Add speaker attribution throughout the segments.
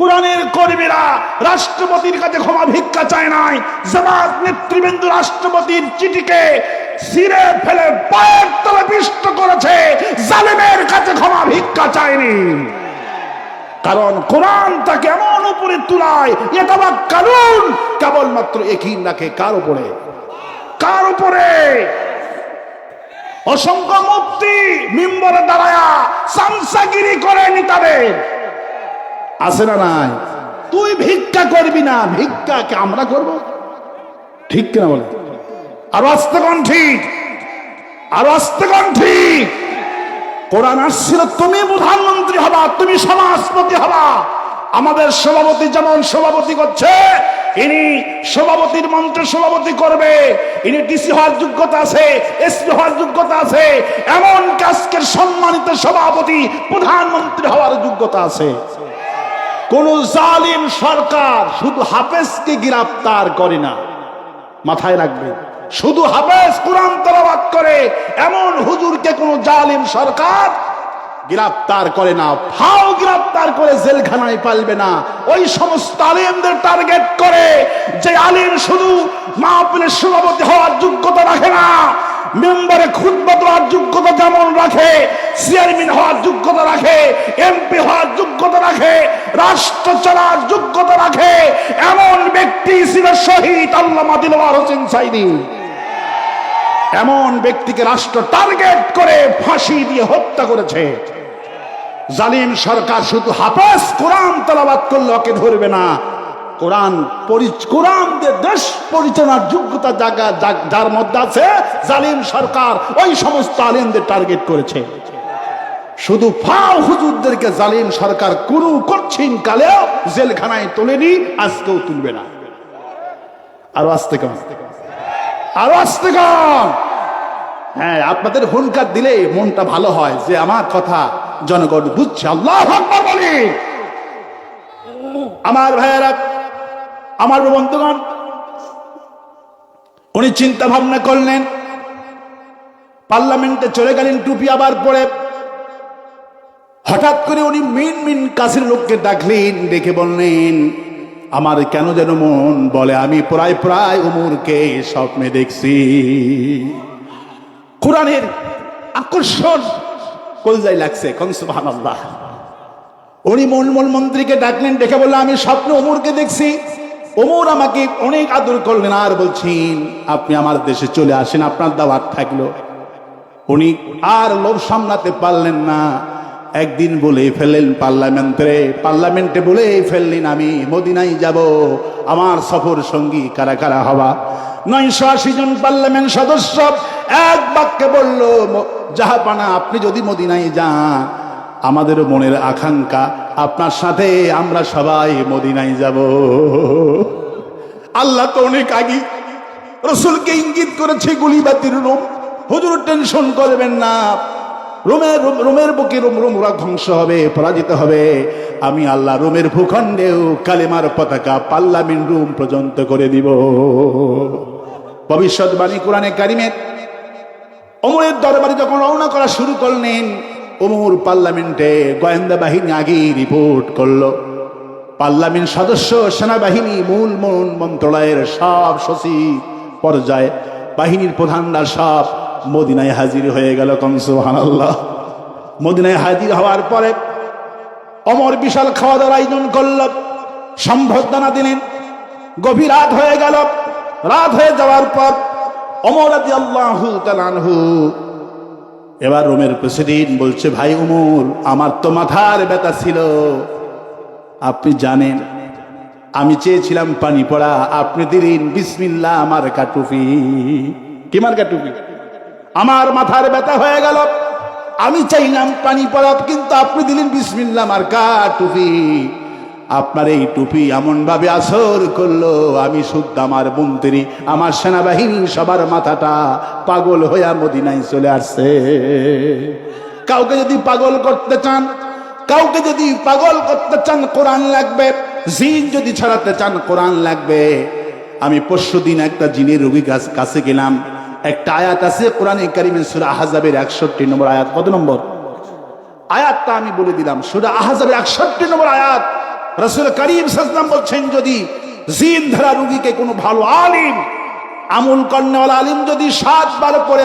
Speaker 1: কোরআনের কর্মীরা রাষ্ট্রপতির কাছে ক্ষমা ভিক্ষা চায় নাই। জামাত নেতৃবৃন্দ রাষ্ট্রপতির চিঠিকে সিরে ফেলে পায়ের তলে পিষ্ট করেছে। জালেমের কাছে ক্ষমা ভিক্ষা চায়নি। কারণ কোরআন তাকে এমন উপরে তুলায় এটা বা কারণ কেবলমাত্র একই রাখে কার উপরে? কার উপরে? অসংখ্য মুক্তি মিম্বরে দাঁড়ায়া সামসাগিরি করে নিতাদের আছে না নাই? তুই ভিক্ষা করবি না, ভিক্ষাকে আমরা করব। ঠিক কিনা বলে? আর কোন ঠিক? আর কোন ঠিক? কোরআন আসছিল, তুমি প্রধানমন্ত্রী হবা, তুমি সমাজপতি হবা। আমাদের সভাপতি যেমন সভাপতি করছে, ইনি সভাপতির মন্ত্র সভাপতি করবে। ইনি ডিসি হওয়ার যোগ্যতা আছে, এসপি হওয়ার যোগ্যতা আছে, এমন কাজকের সম্মানিত সভাপতি, প্রধানমন্ত্রী হওয়ার যোগ্যতা আছে। কোন জালিম সরকার শুধু হাফেজকে গ্রেফতার করে না। মাথায় রাখবে শুধু হাফেজ কোরআন তেলাওয়াত করে, এমন হুজুরকে কোন জালিম সরকার গ্রেফতার করে না, ফাও গ্রেফতার করে জেলখানায় পালবে না। ওই সমস্ত আলিমদের টার্গেট করে যে আলিম শুধু মাহফিলের সভাপতি হওয়ার যোগ্যতা রাখে না মেম্বারে খুতবা দেওয়ার যোগ্যতা যেমন রাখে, চেয়ারম্যান হওয়ার যোগ্যতা রাখে, এমপি হওয়ার যোগ্যতা রাখে, রাষ্ট্র চলার যোগ্যতা রাখে, এমন ব্যক্তি ছিল শহীদ আল্লামা দিলওয়ার হোসেন সাইদি। এমন ব্যক্তিকে রাষ্ট্র টার্গেট করে ফাঁসি দিয়ে হত্যা করেছে। জালিম সরকার শুধু হাফেজ কোরআন তেলাবাদ করলে ওকে ধরবে না। কোরআন পরি- কোরআন দেশ পরিচালনার যোগ্যতা জায়গা যার মধ্যে আছে জালিম সরকার, ওই সমস্ত আলিমদের টার্গেট করেছে। শুধু ফাও হুজুরদেরকে জালিম সরকার কোনো করছেন কালেও জেলখানায় তোলেনি, আজকেও তুলবে না। আরও আসতে কম আরও আসতে কম হ্যাঁ আপনাদের হুনকার দিলে মনটা ভালো হয় যে আমার কথা জনগণ বুঝছে। আল্লাহ আমার ভাইয়েরা আমার বন্ধুগণ, উনি চিন্তা ভাবনা করলেন, পার্লামেন্টে চলে গেলেন টুপি আবার পরে। হঠাৎ করে উনি মিন মিন কাছের লোককে ডাকলেন, ডেকে বললেন, আমার কেন যেন মন বলে, আমি প্রায় প্রায় উমরকে স্বপ্নে দেখছি। কোরআনের আকর্ষণ কলজাই লাগছে কনসুবাহান আল্লাহ উনি মনমল মন্ত্রীকে ডাকলেন, ডেকে বললে আমি স্বপ্ন ওমরকে দেখছি। ওমর আমাকে অনেক আদর করলেন আর বলছেন, আপনি আমার দেশে চলে আসেন, আপনার দাওয়াত থাকল। উনি আর লোভ সামলাতে পারলেন না। একদিন বলে ফেললেন পার্লামেন্টে পার্লামেন্টে বলে ফেললেন আমি, মদিনায় যাব, আমার সফর সঙ্গী কারা কারা হবা? নয়শো আশি জন পার্লামেন্ট সদস্য এক বাক্যে বলল জাহাপানা আপনি যদি মদিনায় যান আমাদেরও মনের আকাঙ্ক্ষা, আপনার সাথে আমরা সবাই মদিনায় যাব। আল্লাহ তো অনেক আগে রসুলকে ইঙ্গিত করেছে গুলি গুলিবাতির রোম। হুজুর টেনশন করবেন না। রোমের রোমের বুকে রোম রোম ওরা ধ্বংস হবে, পরাজিত হবে। আমি আল্লাহ রোমের ভূখণ্ডেও কালেমার পতাকা পার্লামেন্ট রুম পর্যন্ত করে দিব। ভবিষ্যৎবাণী কোরআনে কারিমের অমরের দরবারে যখন রওনা করা শুরু করলেন অমর পার্লামেন্টে গোয়েন্দা বাহিনী আগে রিপোর্ট করল। পার্লামেন্ট সদস্য, সেনাবাহিনী, মূল মূল মন্ত্রণালয়ের সব সচিব পর্যায়ে বাহিনীর প্রধানরা সব মদিনায় হাজির হয়ে গেল কনসুহান আল্লাহ মদিনায় হাজির হওয়ার পরে অমর বিশাল খাওয়া দাওয়ার আয়োজন করল, সম্বর্ধনা দিলেন, গভীর রাত হয়ে গেল। রাত হয়ে যাওয়ার পর অমর আদি আল্লাহু তালানহু এবার রোমের প্রেসিডেন্ট বলছে, ভাই উমর, আমার তো মাথার ব্যথা ছিল। আপনি জানেন, আমি চেয়েছিলাম পানি পড়া। আপনি দিলেন বিসমিল্লা আমার কাটুপি কি মার কাটুপি আমার মাথার ব্যথা হয়ে গেল। আমি চাইলাম পানি পড়া কিন্তু আপনি দিলেন বিসমিল্লা আমার কাটুপি আপনার এই টুপি এমন ভাবে আসর করল, আমি শুদ্ধ আমার মন্ত্রী আমার সেনাবাহিনী সবার মাথাটা পাগল হইয়া মদিনায় চলে আসছে। কাউকে যদি পাগল করতে চান, কাউকে যদি পাগল করতে চান, কোরআন লাগবে, জিন যদি ছাড়াতে চান, কোরআন লাগবে। আমি পরশু দিন একটা জিনের রোগী কাছে গেলাম, একটা আয়াত আছে, কোরআনে কারিমের সুরা আহাজাবের একষট্টি নম্বর আয়াত। কত নম্বর? আয়াতটা আমি বলে দিলাম, সুরা আহাজাবের একষট্টি নম্বর আয়াত। রসুল করিম সাল্লাম বলছেন, যদি জিন ধরা রুগীকে কোনো ভালো আলিম, আমুল কন্যাওয়ালা আলিম যদি সাতবার করে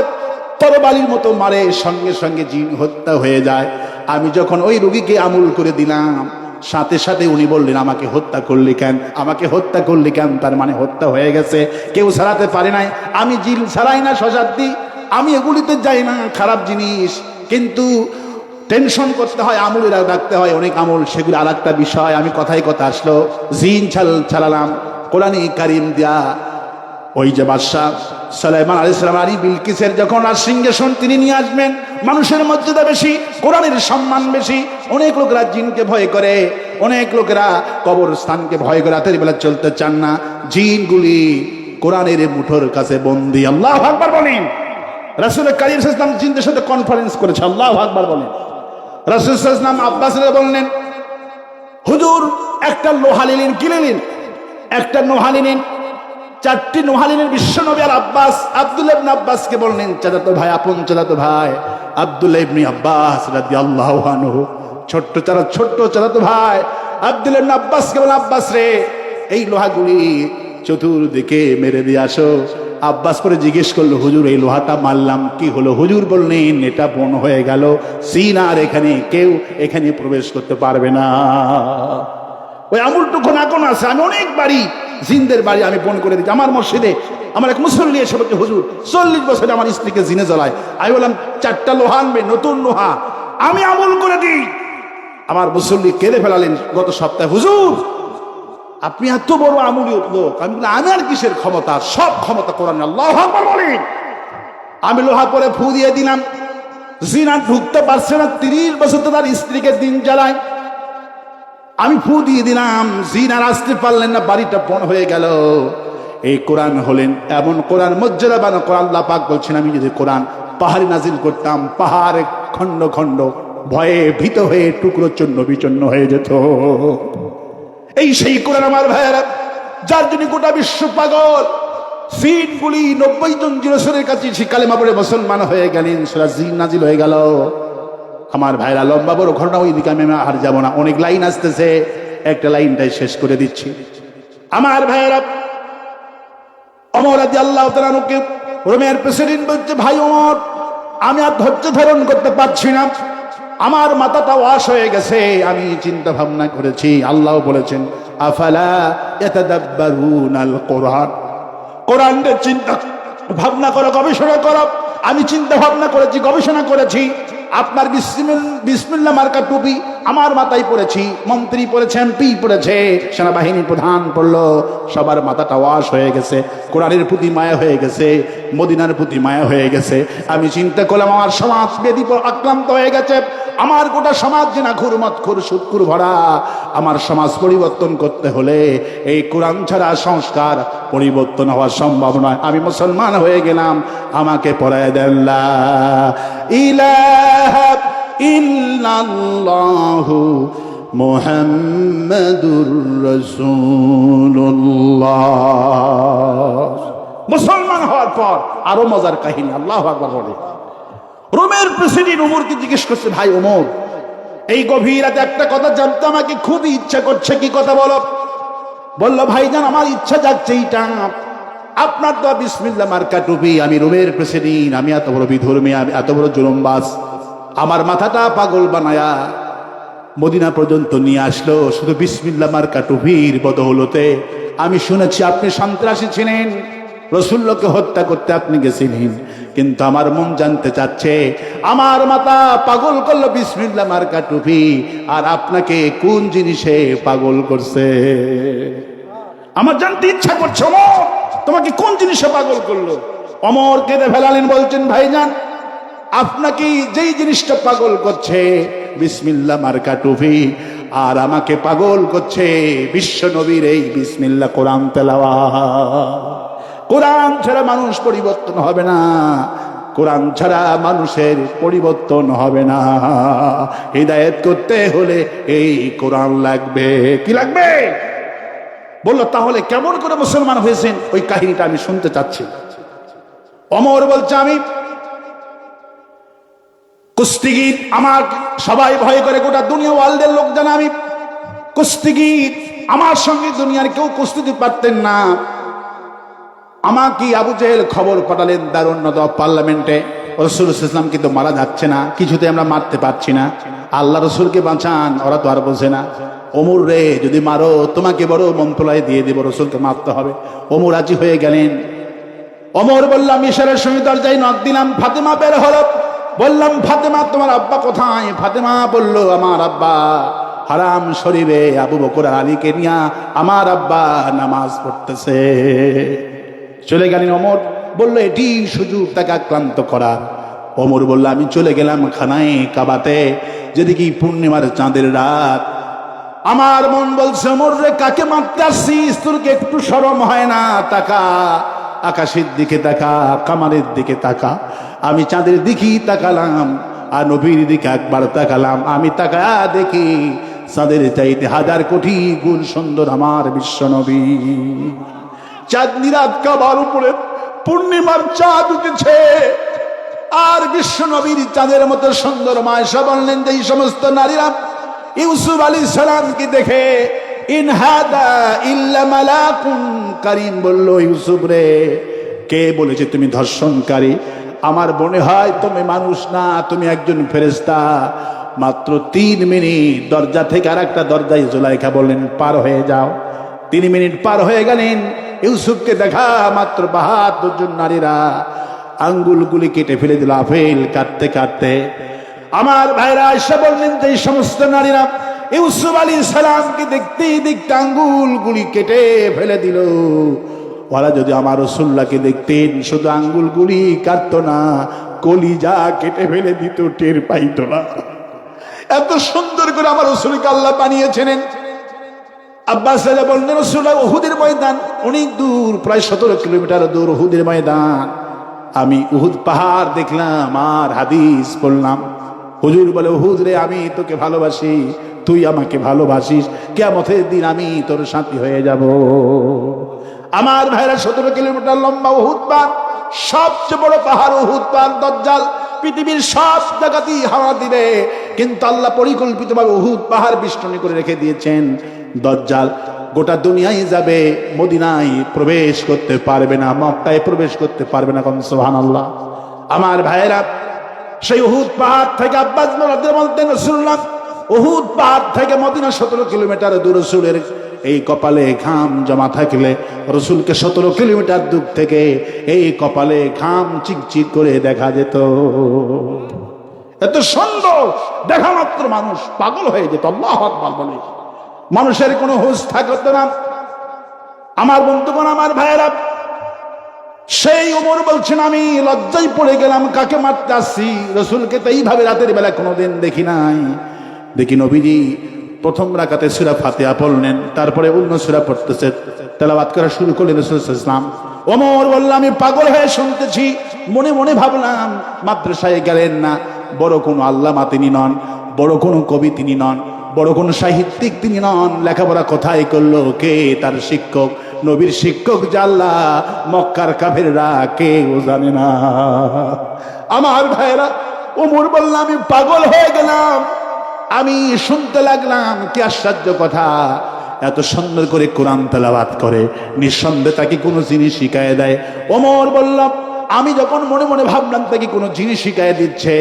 Speaker 1: তরবালির মতো মারে, সঙ্গে সঙ্গে জিন হত্যা হয়ে যায়। আমি যখন ওই রুগীকে আমুল করে দিলাম, সাথে সাথে উনি বললেন, আমাকে হত্যা করলি কেন? আমাকে হত্যা করলি কেন? তার মানে হত্যা হয়ে গেছে। কেউ সারাতে পারে নাই। আমি জিল সারাই না সজাতি আমি এগুলিতে যাই না, খারাপ জিনিস। কিন্তু টেনশন করতে হয়, আমুলেরা ডাকতে হয়, অনেক আমল, সেগুলো আর একটা বিষয়। আমি কথাই কথা আসলো, জিন ছাল ছাড়ালাম কোরআনে কারিম দিয়া। ওই যে বাদশাহ সালাইমান আলী সালাম, আলী বিলকিসের যখন আর সিংহাসন তিনি নিয়ে আসবেন। মানুষের মর্যাদা বেশি, কোরআনের সম্মান বেশি। অনেক লোকেরা জিনকে ভয় করে, অনেক লোকেরা কবর স্থানকে ভয় করে, রাতের বেলা চলতে চান না। জিনগুলি কোরআনের মুঠোর কাছে বন্দি। আল্লাহ আকবার বলেন। রাসুল কারিম ইসলাম জিনদের সাথে কনফারেন্স করেছে। আল্লাহ আকবার বলেন। রাসুল ইসলাম আব্বাস বললেন, হুজুর, একটা লোহা নিলেন কি নিলেন একটা নোহা নিলেন চারটি নোহালিনের বিশ্বনবী আর আব্বাস। আব্দুল আব্বাসকে বললেন, চাচাতো ভাই, আপন চাচাতো ভাই, আব্দুল আব্বাস রাদিয়াল্লাহু আনহু, ছোট্ট চারা ছোট্ট চাচাতো ভাই। আব্দুল ইবনে আব্বাসকে বলেন আব্বাস রে, এই লোহাগুলি চতুর্দিকে মেরে দিয়ে আসো। আব্বাস পরে জিজ্ঞেস করল, হুজুর, এই লোহাটা মারলাম, কি হলো? হুজুর বললেন, এটা বন হয়ে গেল, সিন আর এখানে কেউ এখানে প্রবেশ করতে পারবে না। ওই আমুলটুকু এখন আছে, আমি অনেক বাড়ি, জিনদের বাড়ি আমি বন করে দিচ্ছি আমার মসজিদে আমার এক মুসল্লি এসে বলছে, হুজুর, চল্লিশ বছরে আমার স্ত্রীকে জিনে জ্বলায়। আমি বললাম, চারটা লোহা আনবে, নতুন লোহা। আমি আমল করে দিই। আমার মুসল্লি কেঁদে ফেলালেন গত সপ্তাহে, হুজুর আপনি এত বড় আমুলি লোক। আমি বললাম, আমি আর কিসের ক্ষমতা? সব ক্ষমতা কোরআন আল্লাহ বলেন আমি লোহা পরে ফু দিয়ে দিলাম। জিনা ঢুকতে পারছে না তিরিশ বছর তো তার স্ত্রীকে দিন জ্বালায়। আমি ফু দিয়ে দিলাম। জিন আসতে পারলেন না বাড়িটা বন হয়ে গেল। এই কোরআন হলেন এমন কোরআন। মজ্জরা বানো কোরআন পাক বলছেন আমি যদি কোরআন পাহাড়ি নাজিল করতাম পাহাড়ে খণ্ড খণ্ড ভয়ে ভীত হয়ে টুকরো চন্ন বিচন্ন হয়ে যেত। এই সেই কোরআন আমার ভাইয়েরা, যার জন্য গোটা বিশ্ব পাগল। সিনগুলি নব্বই জন জিরসরের কাছে শিকালেমা পড়ে মুসলমান হয়ে গেলেন, সেটা জিন নাজিল হয়ে গেল। আমার ভাইরা, লম্বা বড় ঘটনা ওই দিকে আমি আর যাব না, অনেক লাইন আসতেছে, একটা লাইনটাই শেষ করে দিচ্ছি। আমার ভাইয়েরা অমর আদি আল্লাহ রোমের প্রেসিডেন্ট বলছে, ভাই অমর আমি আর ধৈর্য ধারণ করতে পারছি না। আমার মাথাটা ওয়াশ হয়ে গেছে, আমি চিন্তা ভাবনা করেছি, আল্লাহ বলেছেন, আফালা কোরআন কোরআনের চিন্তা, ভাবনা করো, গবেষণা করো। আমি চিন্তা ভাবনা করেছি, গবেষণা করেছি। আপনার বিসমিল- বিসমিল্লা মার্কা টুপি আমার মাথায় পড়েছি, মন্ত্রী পড়েছে, এমপি পড়েছে, সেনাবাহিনী প্রধান পড়ল, সবার মাথাটা ওয়াশ হয়ে গেছে, কোরআনের প্রতি মায়া হয়ে গেছে, মদিনার প্রতি মায়া হয়ে গেছে। আমি চিন্তা করলাম, আমার সমাজ বেদি আক্রান্ত হয়ে গেছে আমার গোটা সমাজ যে না ঘুরমত খুর সুৎকুর ভরা। আমার সমাজ পরিবর্তন করতে হলে এই কোরআন ছাড়া সংস্কার পরিবর্তন হওয়া সম্ভব নয়। আমি মুসলমান হয়ে গেলাম। আমাকে পড়ায় দেন ইলাহা মুহাম্মাদুর রাসূলুল্লাহ। মুসলমান হওয়ার পর আরও মজার কাহিনী, আল্লাহ আকবার বলে। রোমের প্রেসিডেন্ট উমরকে জিজ্ঞেস করছে, ভাই উমর, এই গভীর রাতে একটা কথা জানতে আমাকে খুবই ইচ্ছা করছে, কি কথা বলো? বলল ভাইজান আমার ইচ্ছা যাচ্ছে এইটা। আপনার তো বিসমিল্লা মার্কা টুপি আমি রোমের প্রেসিডেন্ট, আমি এত বড় বিধর্মী, আমি এত বড় জুলুমবাস আমার মাথাটা পাগল বানায়া মদিনা পর্যন্ত নিয়ে আসলো, শুধু বিসমিল্লা মার্কা টুপির বদৌলতে। আমি শুনেছি আপনি সন্ত্রাসী ছিলেন রসুল্লকে হত্যা করতে আপনি গেছিলেন। কিন্তু আমার মন জানতে চাচ্ছে, আমার মাতা পাগল করল, বিসমিল্লা মার্কা টুপি, আর আপনাকে কোন জিনিসে পাগল করছে? আমার জানতে ইচ্ছা করছে তোমাকে কোন জিনিসে পাগল করল? অমর কেঁদে ফেলালেন, বলছেন, ভাইজান, আপনাকে যেই জিনিসটা পাগল করছে, বিসমিল্লা মার্কা টুপি, আর আমাকে পাগল করছে বিশ্ব নবীর এই বিসমিল্লা কোরআন তেলাওয়া কোরআন ছাড়া মানুষ পরিবর্তন হবে না। কোরআন ছাড়া মানুষের পরিবর্তন হবে না। হৃদায়ত করতে হলে এই কোরআন লাগবে। কি লাগবে? বলল, তাহলে কেমন করে মুসলমান হয়েছেন? ওই কাহিনীটা আমি শুনতে চাচ্ছি। অমর বলছে, আমি কুস্তিগির, আমার সবাই ভয় করে, গোটা দুনিয়া ওয়ার্ল্ডের লোক জানা আমি কুস্তিগির, আমার সঙ্গে দুনিয়ার কেউ কুস্তিতে পারতেন না। আমাকে আবু জেহেল খবর পাঠালেন দারুন্নত পার্লামেন্টে রসুল ইসলাম কিন্তু মারা যাচ্ছে না কিছুতে আমরা মারতে পারছি না। আল্লাহ রসুলকে বাঁচান, ওরা তো আর বোঝে না। ওমর রে, যদি মারো, তোমাকে বড় মন্ত্রণালয় দিয়ে দিব, রসুলকে মারতে হবে। অমুর রাজি হয়ে গেলেন। অমর বললাম ঈশ্বরের সঙ্গে দরজায় নক দিলাম, ফাতেমা বের হলো। বললাম, ফাতেমা, তোমার আব্বা কোথায়? ফাতেমা বলল, আমার আব্বা হারাম শরীরে আবু বকর আলীকে নিয়া আমার আব্বা নামাজ পড়তেছে। চলে গেলেন অমর। বলল, এটি সুযোগ তাকে আক্রান্ত করার অমর বলল, আমি চলে গেলাম খানায়, কাবাতে। যেদিকে পূর্ণিমার চাঁদের রাত। আমার মন বলছে, অমর রে, কাকে মারতে আসছিস? তোর কি একটু সরম হয় না? তাকা। আকাশের দিকে তাকা, কামারের দিকে তাকা। আমি চাঁদের দিকেই তাকালাম, আর নবীর দিকে একবার তাকালাম। আমি তাকা দেখি, চাঁদের চাইতে হাজার কোটি গুণ সুন্দর আমার বিশ্ব নবী। চাঁদনি রাত কাবার উপরে পূর্ণিমার চাঁদ উঠেছে। আর বিশ্ব নবীর চাঁদের মতো সুন্দর মায়সা বললেন যে, এই সমস্ত নারীরা ইউসুফ আলী সালামকে দেখে ইনহাদা ইল্লা মালাকুন বলল, ইউসুফ রে, কে বলেছে তুমি ধর্ষণকারী? আমার মনে হয় তুমি মানুষ না, তুমি একজন ফেরেস্তা মাত্র তিন মিনিট দরজা থেকে আর একটা দরজায় জোলাইখা বললেন, পার হয়ে যাও। তিন মিনিট পার হয়ে গেলেন। ইউসুফকে দেখা মাত্র বাহাত্তর জন নারীরা আঙ্গুলগুলি কেটে ফেলে দিল আফেল কাটতে কাটতে। আমার ভাইরা এসে বললেন যে সমস্ত নারীরা ইউসুফ আলী সালামকে দেখতেই দেখতে আঙ্গুলগুলি কেটে ফেলে দিল। ওরা যদি আমার রসুল্লাহকে দেখতেন, শুধু আঙ্গুলগুলি কাটত না, কলিজা কেটে ফেলে দিত, টের পাইত না। এত সুন্দর করে আমার রসুলকে আল্লাহ বানিয়েছিলেন। আব্বাস রাজা বললেন রসুল্লাহ ওহুদের ময়দান। অনেক দূর, প্রায় সতেরো কিলোমিটার দূর ওহুদের ময়দান। আমি উহুদ পাহাড় দেখলাম, আর হাদিস পড়লাম হুজুর বলে, উহুদ রে, আমি তোকে ভালোবাসি, তুই আমাকে ভালোবাসিস কেমতের দিন আমি তোর সাথী হয়ে যাব। আমার ভাইরা সতেরো কিলোমিটার লম্বা উহুদ পান সবচেয়ে বড় পাহাড় উহুদ পান দজ্জাল, পৃথিবীর সব জায়গাতেই হাওয়া দিবে। কিন্তু আল্লাহ পরিকল্পিতভাবে উহুদ পাহাড় বিষ্টনী করে রেখে দিয়েছেন। দজ্জাল গোটা দুনিয়ায় যাবে, মদিনায় প্রবেশ করতে পারবে না, মক্কায় প্রবেশ করতে পারবে না কম সোহান আল্লাহ আমার ভাইয়েরা, সেই উহুদ পাহাড় থেকে আব্বাস বলতে বলতেন রসুল্লাহ উহুদ পাহাড় থেকে মদিনা সতেরো কিলোমিটার দূর, রসুলের এই কপালে ঘাম জমা থাকলে, রসুলকে সতেরো কিলোমিটার দূর থেকে এই কপালে ঘাম চিকচিক করে দেখা যেত। এত সুন্দর, দেখা মাত্র মানুষ পাগল হয়ে যেত, আল্লাহ বলে। মানুষের কোনো হুঁশ থাকতো না। আমার বন্ধুগণ, আমার ভাইয়েরা, সেই উমর বলছেন, আমি লজ্জায় পড়ে গেলাম, কাকে মারতে আসছি? রসুলকে তো এইভাবে রাতের বেলা কোনোদিন দেখি নাই। দেখি নবীজি প্রথম রাকাতে সুরা ফাতেহা পড়লেন, তারপরে অন্য সুরা পড়তেছে। তেলাবাত করা শুরু করলেন রসুল ইসলাম ওমর বলল আমি পাগল হয়ে শুনতেছি, মনে মনে ভাবলাম, মাদ্রাসায় গেলেন না, বড় কোনো আল্লামা তিনি নন, বড় কোনো কবি তিনি নন বড় কোনো সাহিত্যিক তিনি নন লেখাপড়া কোথায় করল? কে তার শিক্ষক? নবীর শিক্ষক জাল্লা মক্কার কাফেররা কেউ জানে না। আমার ভাইরা ওমর বললাম আমি পাগল হয়ে গেলাম। আমি শুনতে লাগলাম, কি আশ্চর্য কথা। এত সুন্দর করে কোরআন তেলাবাত করে, নিঃসন্দেহে তাকে কোনো জিনিস শিখায় দেয়। ওমর বললাম আমি যখন মনে মনে ভাবলাম তাকে কোনো জিনিস শিখায় দিচ্ছে,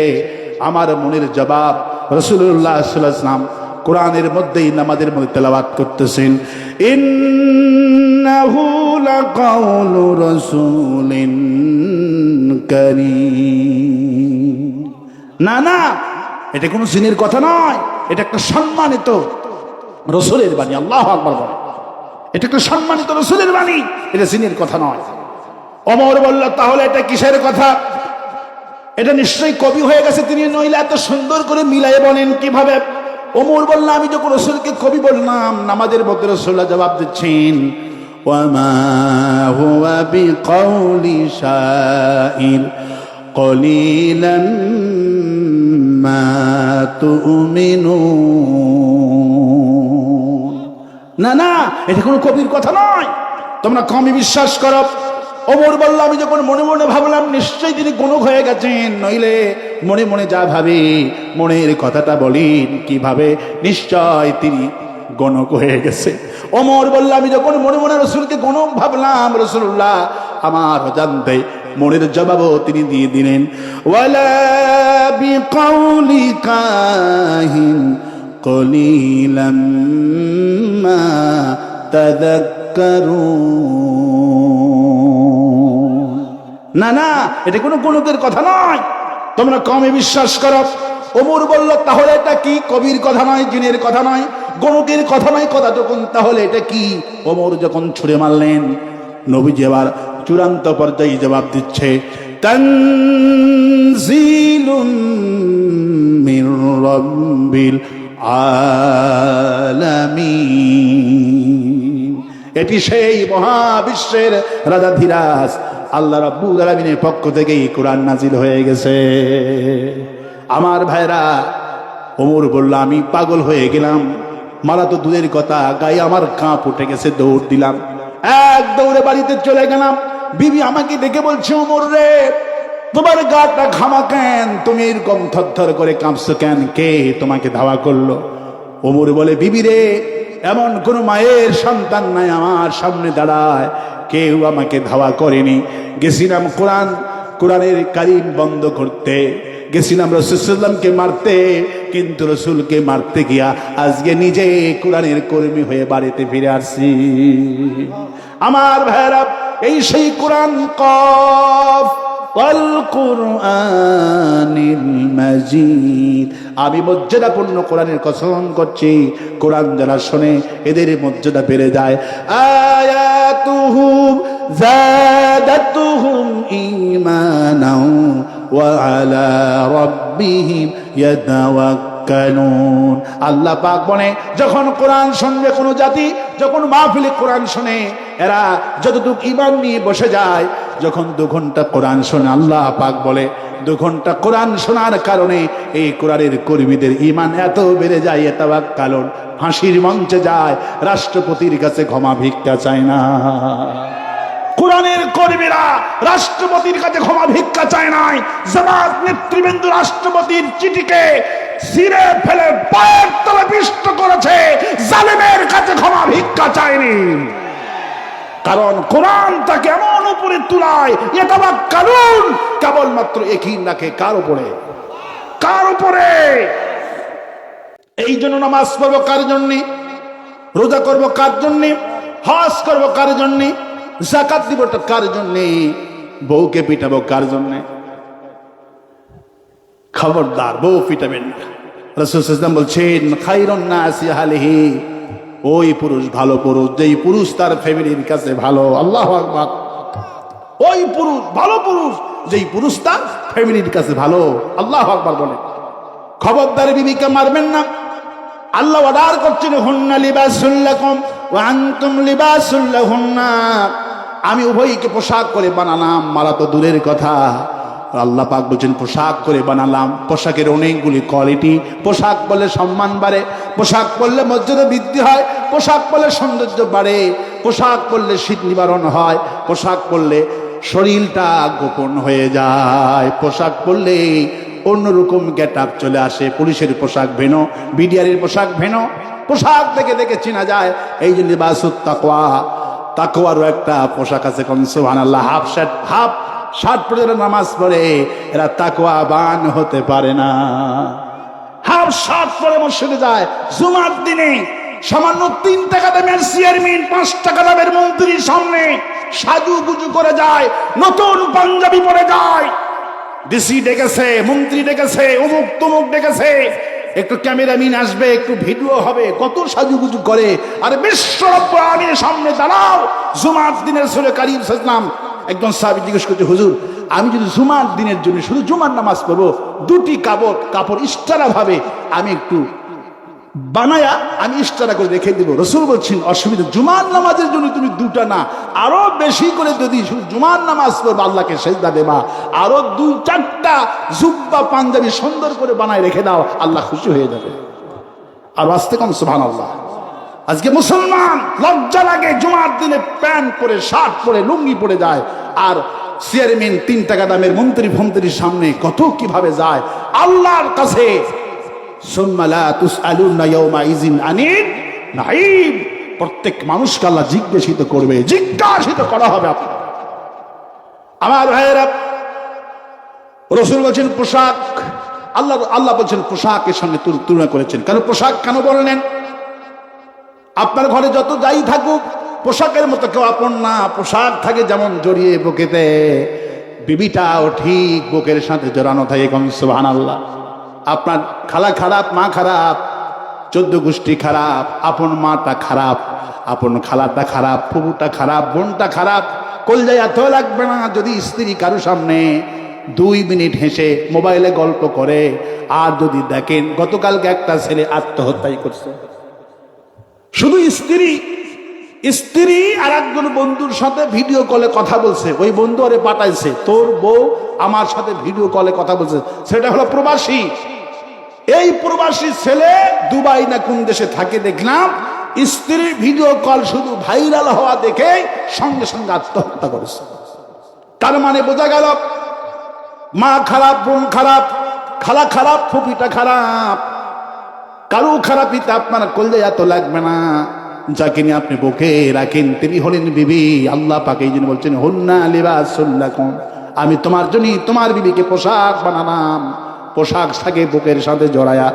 Speaker 1: আমার মনের জবাব রসুল্লাহ সাল্লাম কোরআনের মধ্যেই নামাজের মধ্যে তেলাবাত করতেছেন। না না, এটা কোনো জিনের কথা নয়। এটা একটা সম্মানিত রসুলের বাণী, আল্লাহ আকবার এটা একটা সম্মানিত রসুলের বাণী, এটা জিনের কথা নয়। অমর বলল, তাহলে এটা কিসের কথা? এটা নিশ্চয়ই কবি হয়ে গেছে, তিনি নইলে এত সুন্দর করে মিলাই বলেন কীভাবে? ওমর বলল আমি যখন রসুলকে কবি বললাম নামাজের মধ্যে রসুল্লাহ জবাব দিচ্ছেন وما هو بقول شاعر قليلا ما تؤمنون না না এটা কোনো কবির কথা নয় তোমরা কমই বিশ্বাস করো ওমর বলল, আমি যখন মনে মনে ভাবলাম, নিশ্চয়ই তিনি গুণক হয়ে গেছেন, নইলে মনে মনে যা ভাবে, মনের কথাটা বলেন, কীভাবে? নিশ্চয় তিনি গণক হয়ে গেছে। ওমর বলল, আমি যখন মনে মনে রসুলকে গণক ভাবলাম রসুল্লাহ আমার অজান্তে মনের জবাবও তিনি দিয়ে দিলেন। ওয়ালা কলিলাম মা তাদাক্কারুন। না না, এটা কোনো গণকের কথা নয়। তোমরা কমে বিশ্বাস করো। ওমর বলল, তাহলে এটা কি? কবির কথা নয়, জিনের কথা নয়, গণকের কথা নয় কথা যখন তাহলে এটা কি? ওমর যখন ছুড়ে মারলেন, নবীজি আবার চূড়ান্ত পর্যায়ে জবাব দিচ্ছে এটি সেই মহাবিশ্বের রাজা ধীরাজ আল্লাহ রাব্বুল আলামিনের পক্ষ থেকে এই কোরআন নাজিল হয়ে গেছে। আমার ভাইরা, ওমর বলল, আমি পাগল হয়ে গেলাম। মারা তো দূরের কথা, গায়ে আমার কাঁপ উঠে গেছে, দৌড় দিলাম। এক দৌড়ে বাড়িতে চলে গেলাম। বিবি আমাকে দেখে বলছে, ওমর রে, তোমার গাটা ঘামা কেন? তুমি এরকম থরথর করে কাঁপছো কেন? কে তোমাকে ধাওয়া করল? ওমর বলে, বিবি রে, এমন কোন মায়ের সন্তান নাই আমার সামনে দাঁড়ায়। কেউ আমাকে ধাওয়া করেনি। গেছিলাম কোরআন, কোরআনের কারিম বন্ধ করতে। গেছিলাম রসুলামকে মারতে, কিন্তু রসুলকে মারতে গিয়া আজকে নিজে কোরআনের কর্মী হয়ে বাড়িতে ফিরে আসছি। আমার ভাইরা এই সেই কোরআন কফ কোরআনিল মাজিদ। আমি মর্যাদাপূর্ণ কোরআনের কসম করছি। কোরআন যারা শোনে, এদের মর্যাদা বেড়ে যায়। আয়াতুহু জাদাতুহুম ঈমানাও ওয়া আলা রাব্বিহিম ইয়াতাওয়াক্কালুন। আল্লাহ পাক বলে, যখন কোরআন শুনবে কোনো জাতি, যখন মাহফিলে কোরআন শুনে, এরা যতটুকু ঈমান নিয়ে বসে যায় যখন দু ঘণ্টা কোরআন শোনে, আল্লাহ পাক বলে, দু ঘণ্টা কোরআন শোনার কারণে এই কোরআনের কর্মীদের ইমান এত বেড়ে যায় এতাবাক কালন ফাঁসির মঞ্চে যায়, রাষ্ট্রপতির কাছে ক্ষমা ভিক্ষা চায় না। কোরআনের কর্মীরা রাষ্ট্রপতির কাছে ক্ষমা ভিক্ষা চায় নাই। জামাত নেতৃবৃন্দ রাষ্ট্রপতির চিঠিকে সিরে ফেলে পায়ের তলে করেছে, জালেমের কাছে ক্ষমা ভিক্ষা চায়নি। কারণ কোরআন তাকে এমন উপরে তুলায় এটা বা কারণ কেবলমাত্র একই নাকে কার উপরে? কার উপরে? এই জন্য নামাজ পড়ব কার জন্যে? রোজা করব কার জন্যে? হজ করব কার জন্যে? জাকাত দিব কার জন্যে? বউকে পিটাবো কার জন্যে? খবরদার, বউ পিটাবেন না। রসুলাম বলছেন খাইরন না আসি হালিহি ওই পুরুষ ভালো পুরুষ, যেই পুরুষ তার ফ্যামিলির কাছে ভালো, আল্লাহ আকবার। ওই পুরুষ ভালো পুরুষ, যেই পুরুষ তার ফ্যামিলির কাছে ভালো, আল্লাহ আকবার বলে। খবরদার বিবিকে মারবেন না। আল্লাহ অর্ডার করছেন, হুন্না লিবাসুল্লাকুম ওয়া আনতুম লিবাসুল্লাহুন্না আমি উভয়কে পোশাক করে বানালাম, মারা তো দূরের কথা। আল্লাহ পাক বলছেন, পোশাক করে বানালাম। পোশাকের অনেকগুলি কোয়ালিটি পোশাক পরলে সম্মান বাড়ে, পোশাক পরলে মর্যাদা বৃদ্ধি হয়, পোশাক পরলে সৌন্দর্য বাড়ে, পোশাক পরলে শীত নিবারণ হয়, পোশাক পরলে শরীরটা গোপন হয়ে যায়, পোশাক পরলে অন্যরকম গেট আপ চলে আসে, পুলিশের পোশাক ভেনো, বিডিআরের পোশাক ভেনো, পোশাক দেখে দেখে চেনা যায়, এই জন্য লিবাসুত তাকোয়া তাকোয়ারও একটা পোশাক আছে কম সুবহানাল্লাহ, হাফ শার্ট হাফ শার্ট পরে যারা নামাজ পড়ে এরা তাকওয়া বান হতে পারে না। হাফ শার্ট পরে মসজিদে যায়, জুমার দিনে সামান্য তিন টাকা দামের চেয়ারম্যান, পাঁচ টাকা দামের মন্ত্রীর সামনে সাজু গুজু করে যায়, নতুন পাঞ্জাবি পরে যায়। ডিসি ডেকেছে, মন্ত্রী ডেকেছে, অমুক তমুক ডেকেছে। একটু ক্যামেরামিন আসবে, একটু ভিডিও হবে, কত সাজুগুজু করে। আর বিশ্ব আমিনের সামনে দাঁড়াও, জুমার দিনের সুরে কারিম সাজলাম একজন সাহাবি জিজ্ঞেস করছে, হুজুর, আমি যদি জুমার দিনের জন্য শুধু জুমার নামাজ পড়ব, দুটি কাপড় কাপড় ইস্তারা ভাবে আমি একটু বানায়া আমি ইস্তারা করে রেখে দেবো। রসুল বলছেন, অসুবিধা, জুমার নামাজের জন্য তুমি দুটা না, আরও বেশি করে যদি জুমার নামাজ পড়বে, আল্লাহকে সেজদা দেবা। আরও দু, চারটা জুব্বা পাঞ্জাবি সুন্দর করে বানায় রেখে দাও, আল্লাহ খুশি হয়ে যাবে। আর আসতে কম সুহান আল্লাহ আজকে মুসলমান, লজ্জা লাগে, জুমার দিনে প্যান্ট পরে, শার্ট পরে, লুঙ্গি পরে যায়, আর চেয়ারম্যান তিন টাকা দামের মন্ত্রী ফন্ত্রীর সামনে কত কীভাবে যায়? আল্লাহর কাছে প্রত্যেক মানুষকে আল্লাহ জিজ্ঞাসিত করবে, জিজ্ঞাসিত করা হবে আপনার আমার ভাইয়েরা, রসুল বলছেন পোশাক, আল্লাহ আল্লাহ বলছেন পোশাকের সঙ্গে তুলনা করেছেন। কেন পোশাক? কেন বললেন? আপনার ঘরে যত যাই থাকুক, পোশাকের মতো কেউ আপন না, পোশাক থাকে যেমন জড়িয়ে বুকেতে বিবিটাও ঠিক বুকের সাথে জড়ানো থাকে কম সুবাহান আল্লাহ আপনার খালা খারাপ, মা খারাপ, চোদ্দ গোষ্ঠী খারাপ, আপন মাটা খারাপ, আপন খালাটা খারাপ ফুবুটা খারাপ, বোনটা খারাপ কলজায় এত লাগবে না, যদি স্ত্রী কারও সামনে দুই মিনিট হেসে মোবাইলে গল্প করে, আর যদি দেখেন গতকালকে একটা ছেলে আত্মহত্যাই করছে। শুধু স্ত্রী স্ত্রী আর একজন বন্ধুর সাথে ভিডিও কলে কথা বলছে। ওই বন্ধু আরে পাঠাইছে, তোর বউ আমার সাথে ভিডিও কলে কথা বলছে। সেটা হলো প্রবাসী। এই প্রবাসী ছেলে দুবাই না কোন দেশে থাকে দেখলাম, স্ত্রীর ভিডিও কল শুধু ভাইরাল হওয়া দেখে সঙ্গে সঙ্গে আত্মহত্যা করেছে। তার মানে বোঝা গেল, মা খারাপ, বোন খারাপ, খালা খারাপ, ফুপিটা খারাপ। কারও খারাপিতে আপনার করলে এত লাগবে না। যাকে নিয়ে আপনি বুকে রাখেন, তিনি হলেন বিবি। আল্লাহ পাকে এই জন্য বলছেন, হন্না লিবাসুল্লাকুম আমি তোমার জন্যই তোমার বিবিকে পোশাক বানালাম। পোশাক থাকে বুকের সাথে জড়ায়া।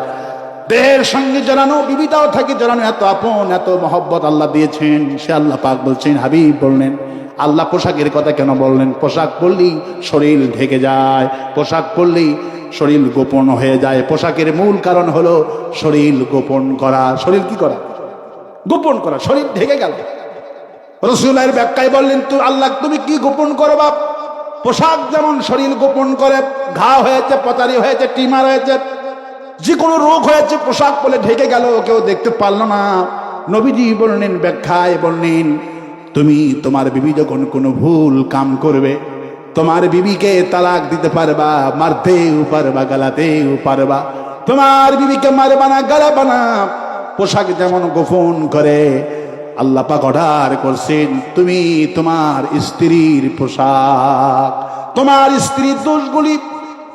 Speaker 1: দেহের সঙ্গে জড়ানো, বিবিটাও থাকে জড়ানো। এত আপন, এত মহব্বত আল্লাহ দিয়েছেন। সে আল্লাহ পাক বলছেন, হাবিব, বললেন। আল্লাহ পোশাকের কথা কেন বললেন? পোশাক পরলেই শরীর ঢেকে যায়। পোশাক পরলেই শরীর গোপন হয়ে যায়। পোশাকের মূল কারণ হলো শরীর গোপন করা। শরীর কি করা? গোপন করা। শরীর ঢেকে গেল। রসুলের ব্যাখ্যায় বললেন তুই আল্লাহ, তুমি কি গোপন করো বাপ? পোশাক যেমন শরীর গোপন করে, ঘা হয়েছে, পচারি হয়েছে টিমার হয়েছে যে কোনো রোগ হয়েছে, পোশাক বলে ঢেকে গেল, কেউ দেখতে পারল না। নবীজি বললেন, ব্যাখ্যায় বললেন, তুমি তোমার বিবি যখন কোনো ভুল কাম করবে তোমার বিবিকে তালাক দিতে পারবা মারতেও পারবা গালাতেও পারবা। তোমার বিবিকে মারবা না, গালাবা না। পোশাক যেমন গোপন করে, আল্লাহ পাক অর্ডার করছেন, তুমি তোমার স্ত্রীর পোশাক। তোমার স্ত্রীর দোষগুলি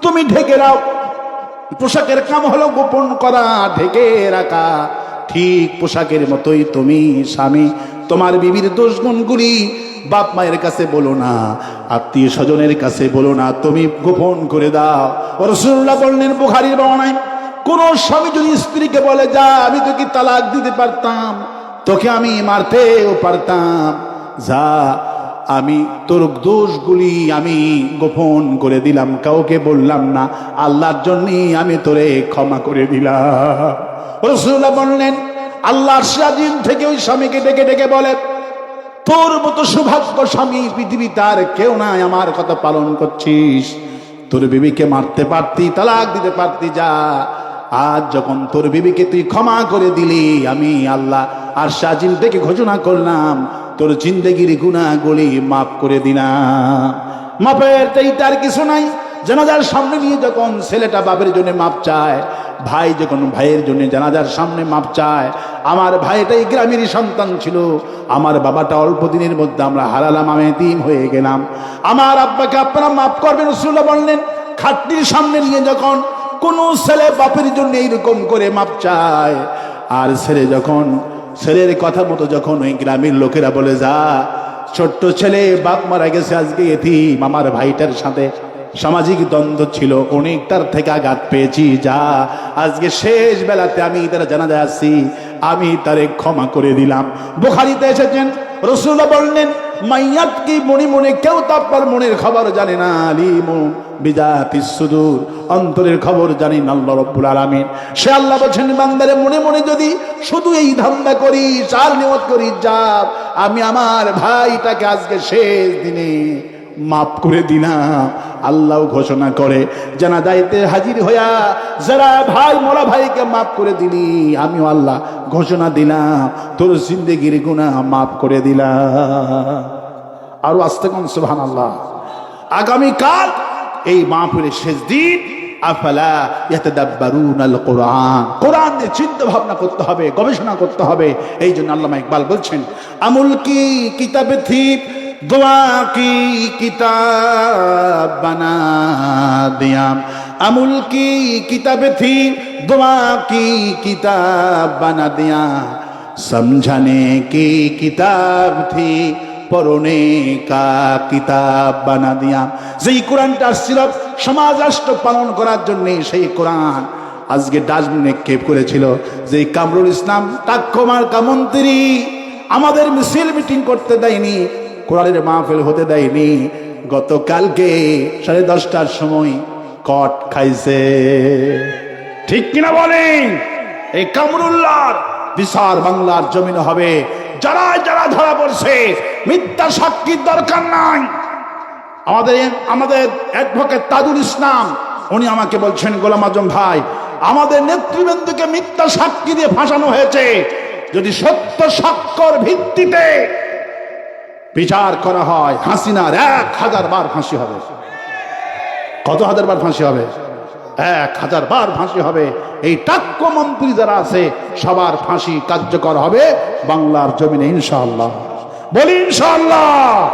Speaker 1: তুমি ঢেকে রাও পোশাকের কাম হলো গোপন করা, ঢেকে রাখা। ঠিক পোশাকের মতোই তুমি স্বামী। তোমার বিবির দোষ গুণগুলি বাপ মায়ের কাছে বলো না, আত্মীয় স্বজনের কাছে বলো না, তুমি গোপন করে দাও। রসুল্লাহ বললেন, বুখারির বর্ণায় কোন স্বামী যদি স্ত্রীকে বলে, যা, আমি তোকে তালাক দিতে পারতাম, তোকে আমি মারতেও পারতাম, যা, আমি তোর দোষগুলি আমি গোপন করে দিলাম, কাউকে বললাম না, আল্লাহর জন্যই আমি তোরে ক্ষমা করে দিলাম। রসুল্লাহ বললেন আল্লাহর স্বাধীন থেকে ওই স্বামীকে ডেকে ডেকে বলে, তোর মতো সৌভাগ্য স্বামী পৃথিবী তার কেউ নাই, আমার কথা পালন করছিস। তোর বিবিকে মারতে পারতি, তালাক দিতে পারতি, যা। আজ যখন তোর বিবিকে তুই ক্ষমা করে দিলি, আমি আল্লাহ আর সাজিম থেকে ঘোষণা করলাম, তোর জিন্দগির গুণাগুলি মাফ করে দিলাম। মাপের তাই তার কিছু নাই। জানাজার সামনে নিয়ে যখন ছেলেটা বাপের জন্য মাপ চায়, ভাই যখন ভাইয়ের জন্য জানাজার সামনে মাপ চায়, আমার ভাইটাই গ্রামেরই সন্তান ছিল, আমার বাবাটা অল্প দিনের মধ্যে আমরা হারালাম, আমি তিন হয়ে গেলাম। আমার আব্বাকে আপনারা মাফ করবেন, রসুল্লাহ বললেন খাটটির সামনে নিয়ে যখন কোন ছেলে বাপের জন্য এইরকম করে মাপ চায়, আর ছেলে যখন, ছেলের কথা মতো যখন ওই গ্রামের লোকেরা বলে, যা, ছোট্ট ছেলে, বাপ মারা গেছে, আজকে এতিম, আমার ভাইটার সাথে সামাজিক দ্বন্দ্ব ছিল অনেক তার থেকে আঘাত পেয়েছি, যা আজকে শেষ বেলাতে আমি তারা জানা যাচ্ছি আমি তারে ক্ষমা করে দিলাম। বুখারিতে এসেছেন রসুল্লাহ বললেন, মাইয়াত কি মনে মনে কেউ তো আপনার মনের খবর জানে না? আলিমু বিজাতি সুদূর, অন্তরের খবর জানি না আল্লাহ রব্বুল আলামিন। সে আল্লাহ বলছেন, বান্দারে, মনে মনে যদি শুধু এই ধান্দা করি চাল নিয়ত করি যা আমি আমার ভাইটাকে আজকে শেষ দিনে মাফ করে দিলাম আল্লাহ ঘোষণা করে জানা দায়িত্বে হাজির হইয়া যারা ভাই, মোরা ভাইকে মাফ করে দিলি, আমিও আল্লাহ ঘোষণা দিলাম, তোর জিন্দগির গুণা মাফ করে দিলাম। আরও আসতে কোন সুহান আল্লাহ আগামীকাল এই মাহফিলের শেষ দিন, আফালা ইয়াতাদাব্বারুন আল কোরআন। কোরআন নিয়ে চিন্তা ভাবনা করতে হবে, গবেষণা করতে হবে এই জন্য আল্লামা ইকবাল বলছেন, আমুল কি কিতাবে থি দোয়া কি কিতাব বানা দিয়াম? আমুল কি কিতাবে থি? দোয়া কি কিতাব বানা দিয়া সমঝানে কি কিতাব থি? পরনে কা কিতাব বানা দিয়া যেই কোরআনটা আসছিল, সমাজ রাষ্ট্র পালন করার জন্য সেই কোরআন আজকে ডাস্টবিনে কেপ করেছিল। যে কামরুল ইসলাম তাক্ষমার কামন্ত্রী আমাদের মিছিল মিটিং করতে দেয়নি। কোরআনের মাহফিল হতে দেয়নি। গতকালকে সাড়ে দশটার সময় কট খাইছে। ঠিক কিনা বলেন এই কামরুল্লাহর বিশাল বাংলার জমিন হবে। যারা যারা ধরা পড়ছে, মিথ্যা সাক্ষীর দরকার নাই। আমাদের আমাদের অ্যাডভোকেট তাজুল ইসলাম, উনি আমাকে বলছেন, গোলাম আজম ভাই, আমাদের নেতৃবৃন্দকে মিথ্যা সাক্ষী দিয়ে ফাঁসানো হয়েছে। যদি সত্য সাক্ষর ভিত্তিতে বিচার করা হয়। হাসিনার এক হাজার বার ফাঁসি হবে। কত হাজার বার ফাঁসি হবে? এক হাজার বার ফাঁসি হবে। এই টাক্য মন্ত্রী যারা আছে, সবার ফাঁসি কার্যকর হবে। বাংলার জমিনে ইনশাআল্লাহ। বলি ইনশাআল্লাহ।